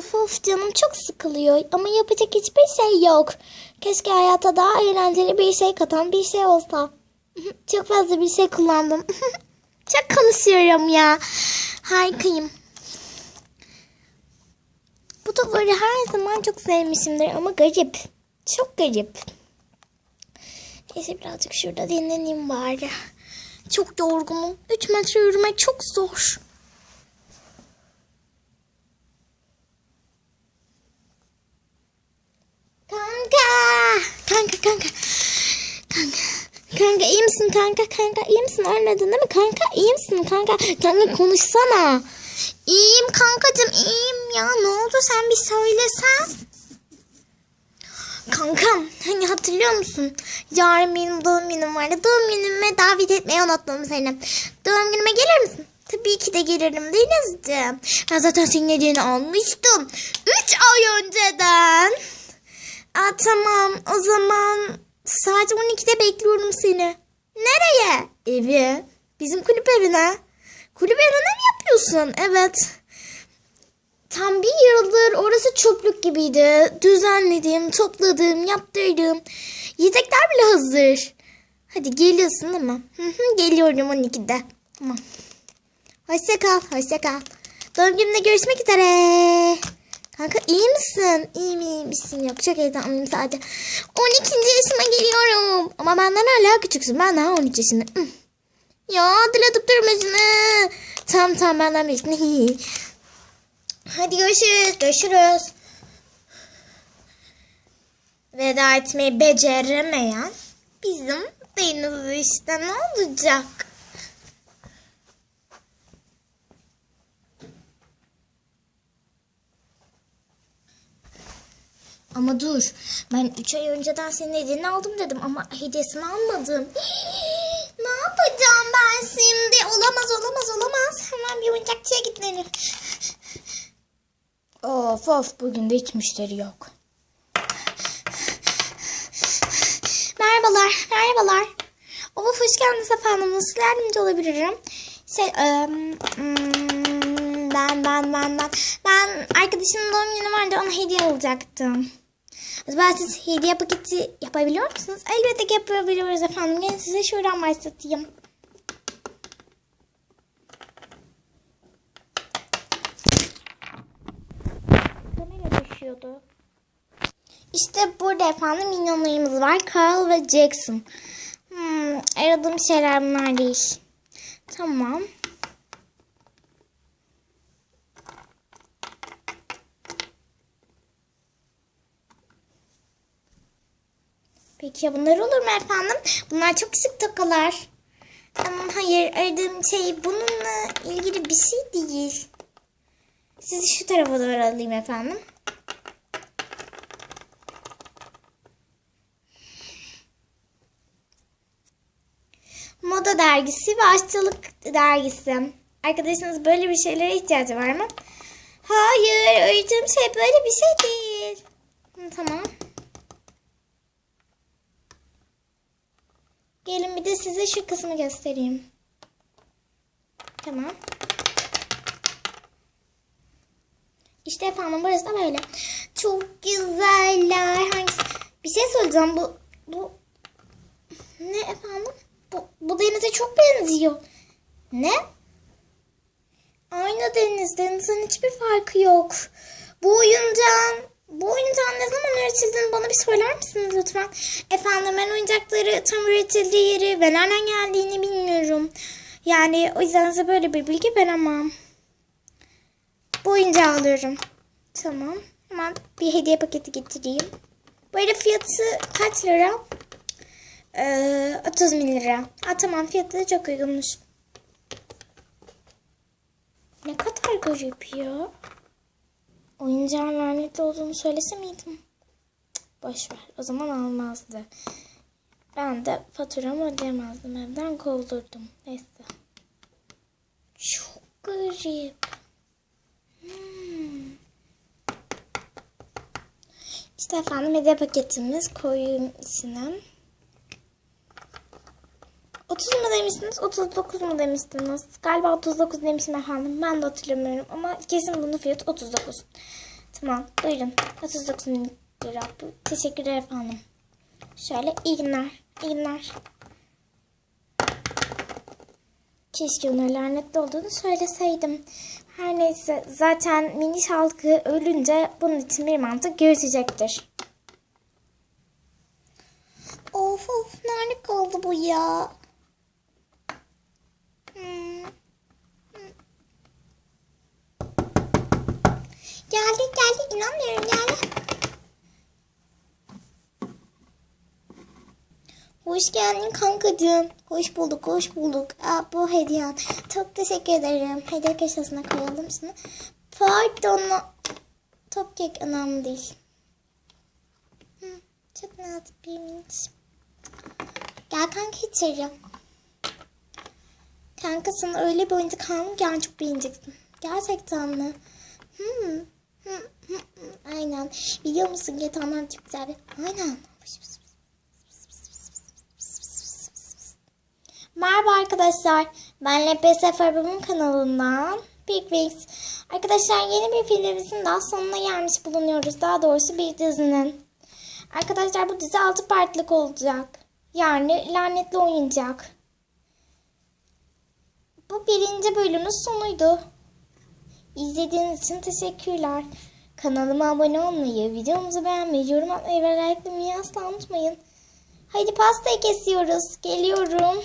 Of of canım çok sıkılıyor ama yapacak hiçbir şey yok. Keşke hayata daha eğlenceli bir şey katan bir şey olsa. Çok fazla bir şey kullandım. çok konuşuyorum ya. Harikayım. Bu duvarı her zaman çok sevmişimdir ama garip. Çok garip. Neyse birazcık şurada dinleneyim bari. Çok yorgunum. 3 metre yürümek çok zor. Kanka. Kanka kanka. Kanka. Kanka iyi misin kanka? Kanka iyi misin? Ölmedin değil mi? Kanka iyi misin kanka? Kanka konuşsana. İyiyim kankacığım iyiyim ya. Ne oldu sen bir söylesen. Kankam hani hatırlıyor musun? Yarın benim doğum günüm vardı. Doğum günüme davet etmeyi unuttum seni. Doğum günüme gelir misin? Tabii ki de gelirim Denizciğim. Ben zaten senin hediyeni almıştım. Üç ay önceden. Tamam o zaman saat 12'de bekliyorum seni. Nereye? Evi. Bizim kulüp evine. Kulüp evine mi yapıyorsun? Evet. Tam bir yıldır orası çöplük gibiydi. Düzenledim, topladım, yaptırdım. Yiyecekler bile hazır. Hadi geliyorsun değil mi? Hı hı, Geliyorum 12'de. Tamam. Hoşça kal, hoşça kal. Doğum gününde görüşmek üzere. Kanka iyi misin? İyiyim iyiyim. İşin yok. Çok heyecanlıyım sadece. 12. yaşıma geliyorum. Ama benden hala küçüksün. Ben daha 13 yaşındayım. Ya dilatıp durma şunu. Tamam tamam benden büyüksün. Hadi görüşürüz. Görüşürüz. Veda etmeyi beceremeyen bizim Deniz işte ne olacak? Ama dur. Ben 3 ay önceden senin hediyeni aldım dedim ama hediyesini almadım. ne yapacağım ben şimdi? Olamaz olamaz olamaz. Hemen bir oyuncakçıya gidelim. Of of bugün de hiç müşteri yok. Merhabalar, merhabalar. Of hoş geldiniz efendim. Nasıl yardımcı olabilirim? Şey, hmm, ben, ben, ben, ben. Ben arkadaşımın doğum günü vardı ona hediye alacaktım. Acaba siz hediye paketi yapabiliyor musunuz? Elbette ki yapabiliyoruz efendim. Gelin size şuradan başlatayım. Kamera düşüyordu. İşte burada efendim minyonlarımız var. Carl ve Jackson. Hmm, aradığım şeyler bunlar değil. Tamam. Peki ya bunlar olur mu efendim? Bunlar çok sık tokalar. Ama hayır aradığım şey bununla ilgili bir şey değil. Sizi şu tarafa doğru alayım efendim. Moda dergisi ve aşçılık dergisi. Arkadaşınız böyle bir şeylere ihtiyacı var mı? Hayır, aradığım şey böyle bir şey değil. Hı, tamam. Gelin bir de size şu kısmı göstereyim. Tamam. İşte efendim burası da böyle. Çok güzeller. Hangisi? Bir şey söyleyeceğim. Bu, bu ne efendim? Bu, bu denize çok benziyor. Ne? Aynı deniz. Denizin hiçbir farkı yok. Bu oyuncağın bu oyuncağın ne zaman üretildiğini bana bir söyler misiniz lütfen? Efendim ben oyuncakları tam üretildiği yeri ve nereden geldiğini bilmiyorum. Yani o yüzden size böyle bir bilgi veremem. Bu oyuncağı alıyorum. Tamam. Hemen bir hediye paketi getireyim. Böyle fiyatı kaç lira? Ee, 30 bin lira. Aa, tamam fiyatı da çok uygunmuş. Ne kadar garip ya. Oyuncağın lanetli olduğunu söylese miydim? Boş ver. O zaman almazdı. Ben de faturamı ödeyemezdim. Evden kovdurdum. Neyse. Çok garip. Hmm. İşte efendim hediye paketimiz koyayım içine. 30 mu demiştiniz? 39 mu demiştiniz? Galiba 39 demiştim efendim. Ben de hatırlamıyorum ama kesin bunun fiyatı 39. Tamam buyurun. 39 lira. Teşekkürler efendim. Şöyle iyi günler. İyi günler. Keşke ona lanetli olduğunu söyleseydim. Her neyse zaten mini halkı ölünce bunun için bir mantık görüşecektir. Of of nerede kaldı bu ya? Hoş geldin kankacığım. Hoş bulduk, hoş bulduk. Aa, bu hediyen. Çok teşekkür ederim. Hediye köşesine koyalım şunu. Pardon. Top kek önemli değil. Çok nazik bir. Gel kanka içeri. Kanka sana öyle bir oyuncak yani çok beğeneceksin. Gerçekten mi? Hmm. Hı. Aynen. Biliyor musun GTA'lar çok güzel. Aynen. Merhaba arkadaşlar. Ben LPS Farbam'ın kanalından Big Wings. Arkadaşlar yeni bir filmimizin daha sonuna gelmiş bulunuyoruz. Daha doğrusu bir dizinin. Arkadaşlar bu dizi 6 partlık olacak. Yani lanetli oyuncak. Bu birinci bölümün sonuydu. İzlediğiniz için teşekkürler. Kanalıma abone olmayı, videomuzu beğenmeyi, yorum atmayı ve like'lamayı asla unutmayın. Haydi pastayı kesiyoruz. Geliyorum.